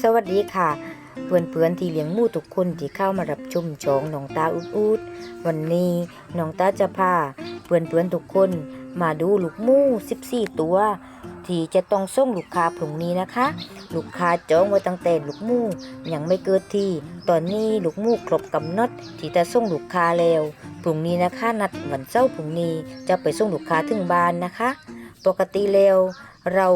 สวัสดีค่ะ เพื่อนๆที่เลี้ยงมูทุกคนที่เข้ามารับชมช่องน้องตาอุดอุดวันนี้น้องตาจะพาเพื่อนๆทุกคนมาดูลูกมู14 ตัว ที่จะต้องส่งลูกค้าพรุ่งนี้นะคะ ลูกค้าจองไว้ตั้งแต่ลูกมูยังไม่เกิดที่ ตอนนี้ลูกมูครบกำหนดที่จะส่งลูกค้าแล้วพรุ่งนี้นะคะนัดวันเสาร์พรุ่งนี้จะไปส่งลูกค้าถึงบ้านนะคะ ปกติแล้วเรา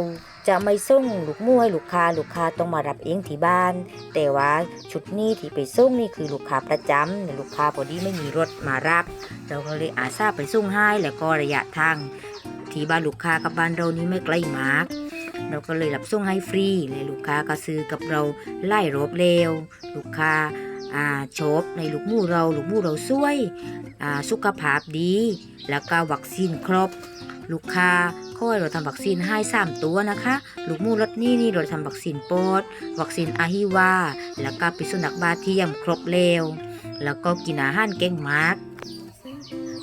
จะไม่ส่งลูกมูให้ลูกค้าลูกค้าต้องมารับเองที่บ้าน แต่ว่าชุดนี้ที่ไปส่งนี่คือลูกค้าประจำแต่ลูกค้าพอดีไม่มีรถมารับ เราก็เลยอาสาไปส่งให้แล้วก็ระยะทางที่บ้านลูกค้ากับบ้านเรานี่ไม่ไกลมาก เราก็เลยรับส่งให้ฟรีเลยลูกค้าก็ซื้อกับเราไล่รบเร็วลูกค้าอาชอบในลูกมูเราลูกมูเราสวยอาสุขภาพดี แล้วก็วัคซีนครบ ลูกค้าเขาให้เราทำวัคซีนให้สามตัวนะคะ ลูกมูรถนี่นี่เราทำวัคซีนปอดวัคซีนอาฮิวา แล้วก็ปิสุนัขบาเทียมครบเร็ว แล้วก็กินอาหารเก่งมาก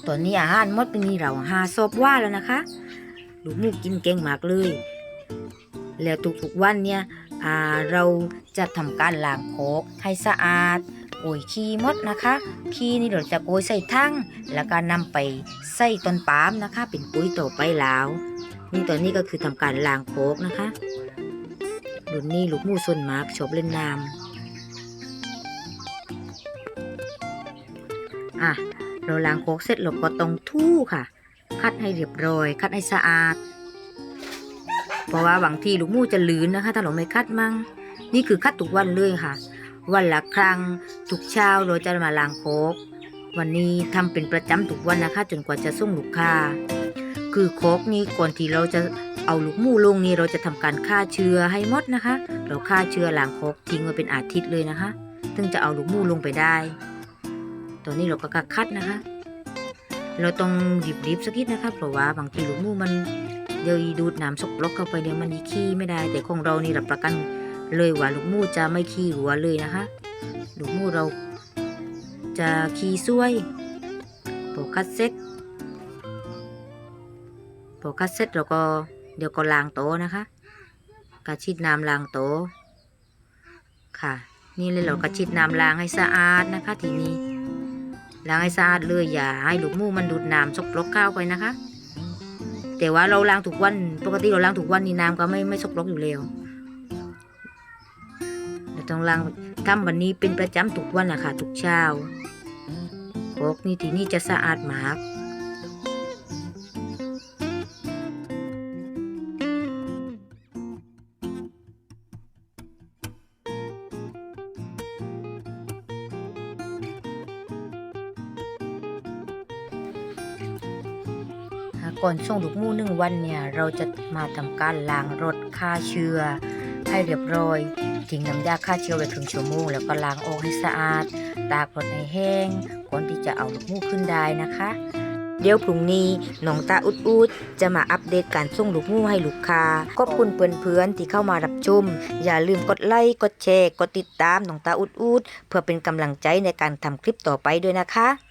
ตอนนี้อาหารมดเป็นมีเราหาซอบว่าแล้วนะคะ ลูกมูกินเก่งมากเลย แล้วทุกๆวันเนี่ยเราจะทำการล้างโคกให้สะอาด โอยขี้มดนะคะ ขี้นี่เราจะโกยใส่ทั้งแล้วก็นำไปใส่ต้นปาล์มนะคะ เป็นปุ๋ยต่อไปแล้ว นี่ตอนนี้ก็คือทำการล้างโคกนะคะรุ่นนี้ลูกมูส่วนมากชอบเล่นน้ำอะเราล้างโคกเสร็จเราก็ต้องทู่ค่ะ คัดให้เรียบร้อย คัดให้สะอาด เพราะว่าบางทีลูกมูจะลืนนะคะ ถ้าเราไม่คัดมั่งนี่คือคัดทุกวันเลยค่ะ วันละครั้ง ทุกเช้าเราจะมาล้างโคกวันนี้ทำเป็นประจำทุกวันนะคะ จนกว่าจะส่งลูกค้า คือโคกนี้ก่อนที่เราจะเอาลูกมูลงนี่เราจะทำการฆ่าเชื้อให้หมดนะคะ เราฆ่าเชื้อล้างโคกทิ้งไว้เป็นอาทิตย์เลยนะคะถึงจะเอาลูกมูลงไปได้ตอนนี้เราก็คัดนะคะ เราต้องรีบๆสักนิดนะคะ เพราะว่าบางทีลูกมูมันเดี๋ยวดูดน้ำสกปรกเข้าไปเดี๋ยวมันขี้ไม่ได้ แต่ของเรานี่รับประกันเลยว่าลูกมูจะไม่ขี้หัวเลยนะคะ ลูกมูเราจะขี้ซ้วยพอคัดเสร็จพอคัดเสร็จเราก็เดี๋ยวก็ล้างโต๊ะนะคะกระชิดน้ำล้างโต๊ะค่ะ นี่เลยเรากระชิดน้ำล้างให้สะอาดนะคะ ทีนี้ล้างให้สะอาดเลยอย่าให้ลูกมูมันดูดน้ำสกปรกเข้าไปนะคะ แต่ว่าเราล้างทุกวัน ปกติเราล้างทุกวันนี่น้ำก็ไม่ไม่สกปรกอยู่แล้ว เราต้องล้างทำวันนี้เป็นประจำทุกวันนะคะทุกเช้าโคกนี่ที่นี่จะสะอาดมากก่อนส่งลูกมูหนึ่งวันเนี่ย เราจะมาทำการล้างรถฆ่าเชื้อให้เรียบร้อย ทิ้งน้ำยาฆ่าเชื้อไว้ครึ่งชั่วโมงแล้วก็ล้างออกให้สะอาด ตากรถให้แห้งก่อนที่จะเอาลูกมูขึ้นได้นะคะ เดี๋ยวพรุ่งนี้น้องตาอุดอุดจะมาอัปเดตการส่งลูกมูให้ลูกค้าขอบคุณเพื่อนๆที่เข้ามารับชม อย่าลืมกดไลค์กดแชร์กดติดตามน้องตาอุดอุดเพื่อเป็นกำลังใจในการทำคลิปต่อไปด้วยนะคะ